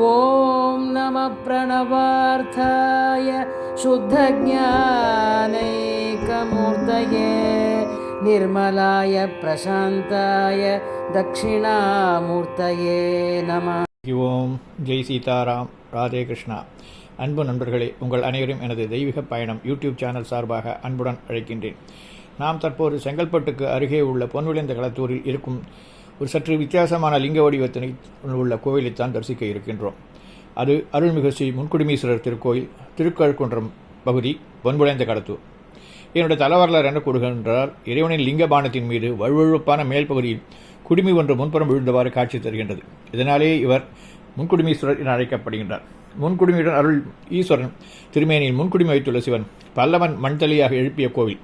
ॐ नमः प्रणवार्थाय शुद्धज्ञानैकमूर्तये निर्मलाय प्रशान्ताय दक्षिणामूर्तये नमः ஓம் ஜெய் சீதாராம் ராதே கிருஷ்ணா அன்பு நண்பர்களே உங்கள் அனைவரும் எனது தெய்வீக பயணம் யூடியூப் சேனல் சார்பாக அன்புடன் அழைக்கின்றேன் நாம் தற்போது செங்கல்பட்டுக்கு அருகே உள்ள பொன்விளைந்த களத்தூரில் இருக்கும் ஒரு சற்று வித்தியாசமான லிங்க வடிவத்தினை உள்ள கோவிலைத்தான் தரிசிக்க இருக்கின்றோம். அது அருள்மிகு ஸ்ரீ முன்குடுமீஸ்வரர் திருக்கோயில் திருக்கழுக்குன்றம் பகுதி பொன்விளைந்த கடத்தூர். என்னுடைய தலைவரலாறு என்ன கூறுகின்றார்? இறைவனின் லிங்க பானத்தின் மீது வழுவழுப்பான மேல் பகுதியில் குடுமி ஒன்று முன்புறம் விழுந்தவாறு காட்சி தருகின்றது. இதனாலேயே இவர் முன்குடுமீஸ்வரர் என அழைக்கப்படுகின்றார். முன்குடுமியுடன் அருள் ஈஸ்வரன் திருமேனியின் முன்குடுமி வைத்துள்ள சிவன் பல்லவன் மண்தலியாக எழுப்பிய கோவில்.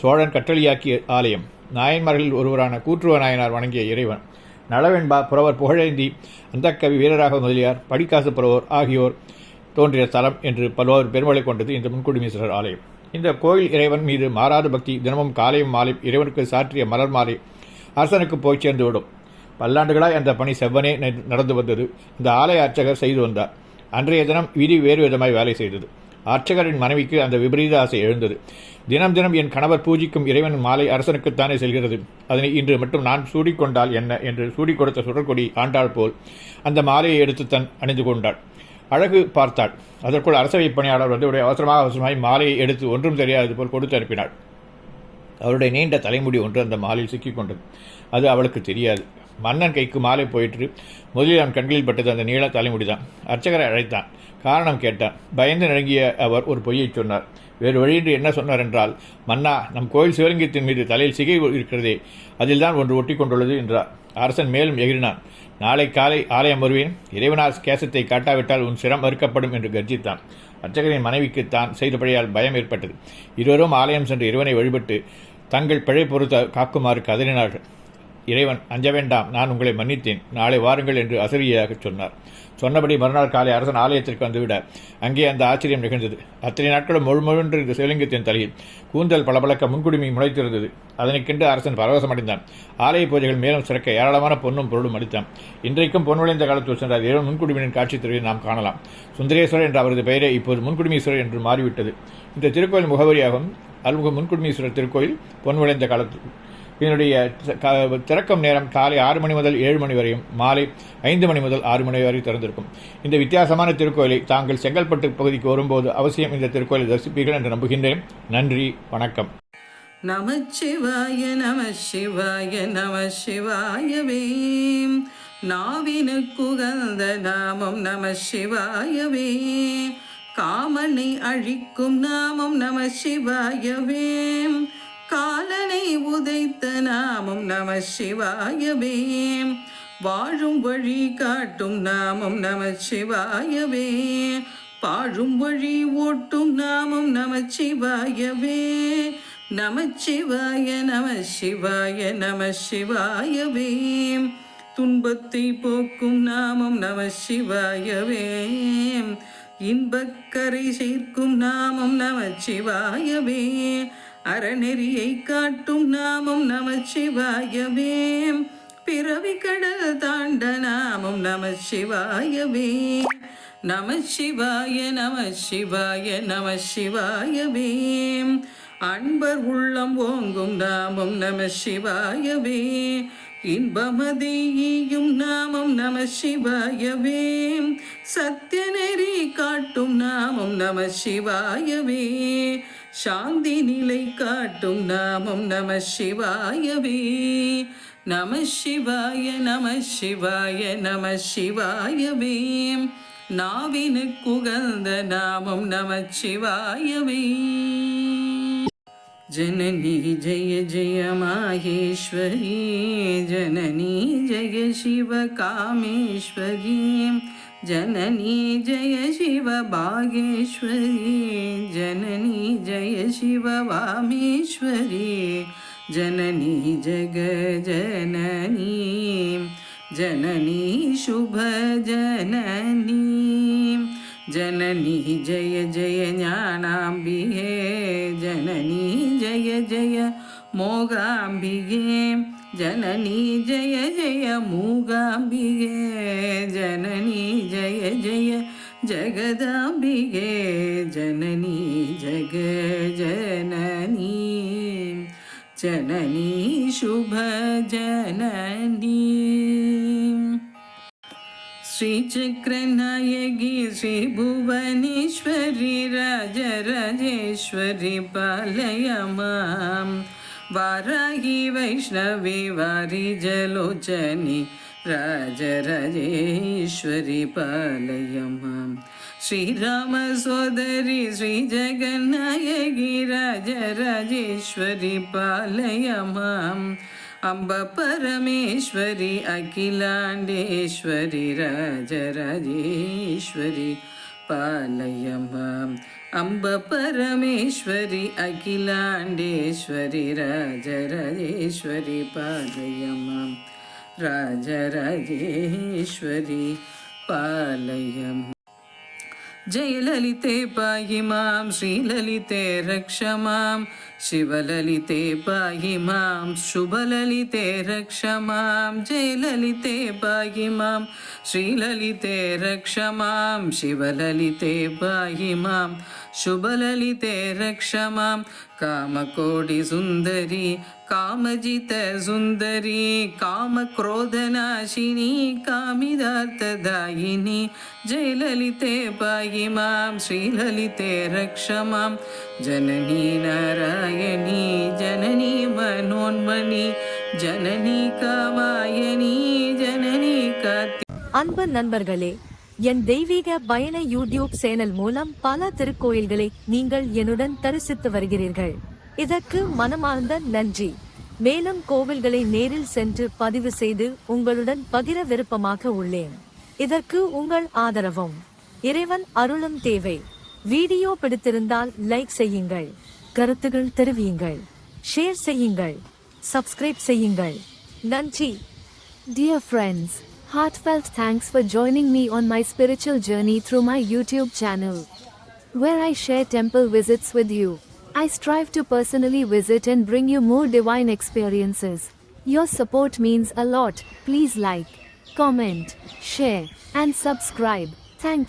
சோழன் கட்டளியாக்கிய ஆலயம். நாயன்மார்களில் ஒருவரான கூற்றுவ நாயனார் வணங்கிய இறைவன். நளவெண்பா புறவர் புகழேந்தி அந்தக்கவி வீரராக முதலியார் படிக்காசு புறவர் ஆகியோர் தோன்றிய தலம் என்று பல்வேறு பெருமளை கொண்டது இந்த முன்குடுமீஸ்வரர் ஆலயம். இந்த கோயில் இறைவன் மீது மாறாத பக்தி தினமும் காலையும் மாலை இறைவனுக்கு சாற்றிய மலர் மாலை அரசனுக்கு போய் சேர்ந்துவிடும் பல்லாண்டுகளாய் அந்த பணி செவ்வனே நடந்து வந்தது. இந்த ஆலய அர்ச்சகர் செய்து வந்தார். அன்றைய தினம் விதி வேறு விதமாய் வேலை செய்தது. அர்ச்சகரின் மனைவிக்கு அந்த விபரீத ஆசை எழுந்தது. தினம் தினம் என் கணவர் பூஜிக்கும் இறைவன் மாலை அரசனுக்குத்தானே செல்கிறது. அதனை இன்று மட்டும் நான் சூடிக்கொண்டால் என்ன என்று சூடி கொடுத்த சுடற்கொடி ஆண்டாள் போல் அந்த மாலையை எடுத்து தன் அணிந்து கொண்டாள். அழகு பார்த்தாள். அதற்குள் அரசவை பணியாளர் வந்து உடைய அவசரமாக அவசரமாய் மாலையை எடுத்து ஒன்றும் தெரியாதது போல் கொடுத்து அனுப்பினாள். அவருடைய நீண்ட தலைமுடி ஒன்று அந்த மாலையில் சிக்கிக்கொண்டது. அது அவளுக்கு தெரியாது. மன்னன் கைக்கு மாலை போயிற்று. முதலில் அவன் கண்களில் பட்டது அந்த நீள தலைமுடிதான். அர்ச்சகரை அழைத்தான். காரணம் கேட்டான். பயந்து நடுங்கிய அவர் ஒரு பொய்யைச் சொன்னார். வேறு வழியின்றி என்ன சொன்னார் என்றால் மன்னா நம் கோயில் சிவலிங்கத்தின் மீது தலையில் சிகை இருக்கிறதே. அதில்தான் ஒன்று ஒட்டி கொண்டுள்ளது என்றார். அரசன் மேலும் எகிரினான் நாளை காலை ஆலயம் வருவேன். இறைவனார் கேசத்தை காட்டாவிட்டால் உன் சிரம் மறுக்கப்படும் என்று கர்ஜித்தான். அர்ச்சகரின் மனைவிக்கு தான் செய்தபடியால் பயம் ஏற்பட்டது. இருவரும் ஆலயம் சென்று இறைவனை வழிபட்டு தங்கள் பிழை பொறுத்த காக்குமாறு கதறினார்கள். இறைவன் அஞ்ச வேண்டாம் நான் உங்களை மன்னித்தேன். நாளை வாருங்கள் என்று அசரியாக சொன்னார். சொன்னபடி மறுநாள் காலை அரசன் ஆலயத்திற்கு வந்துவிட அங்கே அந்த ஆச்சரியம் நிகழ்ந்தது. அத்தனை நாட்களும் முழுமுழுன்று இந்த சிவலிங்கத்தின் தலையில் கூந்தல் பளபளக்க முன்குடுமி முளைத்திருந்தது. அதனைக் கண்டு அரசன் பரவசமடைந்தான் ஆலய பூஜைகள் மேலும் சிறக்க ஏராளமான பொன்னும் பொருளும் அளித்தான். இன்றைக்கும் பொன் காலத்தில் சென்ற இறைவன் முன்குடுமியின் காட்சி தெருவை நாம் காணலாம். சுந்தரேஸ்வரர் என்ற அவரது பெயரே இப்போது முன்குடுமீஸ்வரர் என்று மாறிவிட்டது. இந்த திருக்கோயில் முகவரியாகும். அல்முக முன்குடுமீஸ்வரர் திருக்கோயில் பொன்விளைந்த காலத்தில் இதனுடைய க- திறக்கும் நேரம் காலை ஆறு மணி முதல் ஏழு மணி வரையும் மாலை ஐந்து மணி முதல் ஆறு மணி வரை திறந்திருக்கும். இந்த வித்தியாசமான திருக்கோயிலை தாங்கள் செங்கல்பட்டு பகுதிக்கு வரும்போது அவசியம் இந்த திருக்கோயிலை தரிசிப்பீர்கள் என்று நம்புகின்றேன். நன்றி வணக்கம். நமச்சிவாய நம சிவாய நம சிவாயவே நாவினுக்குகந்த நாமம் நம சிவாயவே காமனை அழிக்கும் நாமம் நம சிவாயவே காலனை உதைத்த நாமம் நம சிவாயவே. வாழும் வழி காட்டும் நாமம் நம சிவாயவே. பாழும் வழி ஓட்டும் நாமம் நம சிவாயவே. நமச்சிவாய நம சிவாய நம சிவாயவே. துன்பத்தை போக்கும் நாமம் நம சிவாயவே. இன்பக்கரை சேர்க்கும் நாமம் நம சிவாயவே. அறநெறியை காட்டும் நாமம் நமச்சிவாயவே பிறவி கடல் தாண்ட நாமம் நமச்சிவாயவே நமச்சிவாய நமச்சிவாய நமச்சிவாயவே அன்பர் உள்ளம் ஓங்கும் நாமம் நமச்சிவாயவே இன்பமதியும் நாமம் நம சிவாயவே சத்தியநெறி காட்டும் நாமம் நம சிவாயவே சாந்தி நிலை காட்டும் நாமம் நம சிவாயவே. நம சிவாய நம சிவாய நம சிவாயவே. நாவினுக்குகழ்ந்த நாமம் நம சிவாயவே. ஜனனி ஜெய ஜெய மாகேஸ்வரி ஜனனி ஜெய சிவ காமேஸ்வரி. जननी जय शिव भागेश्वरी जननी जय शिव वामेश्वरी। जननी जग जननी। जननी शुभ जननी। जननी जय जय ज्ञानाम्बिके जननी जय जय मोगाम्बिके जननी जय जय मूगाम्बिके जननी जय जय जगदाम्बिके जननी जग जननी जननी शुभ जननी। श्रीचक्रनायकी श्रीभुवनेश्वरी, राजराजेश्वरी पालय माँ वाराही वैष्णवी वारी जलोचनी राज राजराजेश्वरी पालय माँ श्रीरामसोदरी श्रीजगन्नायकी राजराजेश्वरी पालय माम् अम्ब परमेश्वरि अखिलाण्डेश्वरि राजराजेश्वरि पालय माम् अम्ब परमेश्वरि अखिलाण्डेश्वरि राजराजेश्वरि पालय माँ राजराजेश्वरि पालय माम् जयललिते पाहि माँ, श्रीललिते रक्ष माँ। शिवललिते पाहि मां शुभललिते रक्ष मां जयललिते पाहि मां श्रीललिते रक्ष मां शिवललिते पाहि मां शुभललिते रक्ष मां कामकोटिसुन्दरी कामजितसुन्दरी कामक्रोधनाशिनी कामिदार्थदायिनी जयललिते पाहि मां श्रीललिते रक्ष मां ஜனனி நாராயணி ஜனனி மனோன்மணி ஜனனி கவாயணி ஜனனி காத்தி அன்பு நண்பர்களே என் தெய்வீக பயண யூடியூப் சேனல் மூலம் பல திருக்கோயில்களை நீங்கள் என்னுடன் தரிசித்து வருகிறீர்கள். இதற்கு மனமார்ந்த நன்றி. மேலும் கோவில்களை நேரில் சென்று பதிவு செய்து உங்களுடன் பகிர விருப்பமாக உள்ளேன். இதற்கு உங்கள் ஆதரவும். இறைவன் அருளும் தேவை. வீடியோ பிடித்திருந்தால் லைக் செய்யுங்கள் கருத்துகள் தெரிவியுங்கள் ஷேர் செய்யுங்கள் சப்ஸ்கிரைப் செய்யுங்கள் நன்றி Dear friends, heartfelt thanks for joining me on my spiritual journey through my YouTube channel, where I share temple visits with you. I strive to personally visit and bring you more divine experiences. Your support means a lot. Please like, comment, share, and subscribe. Thank you.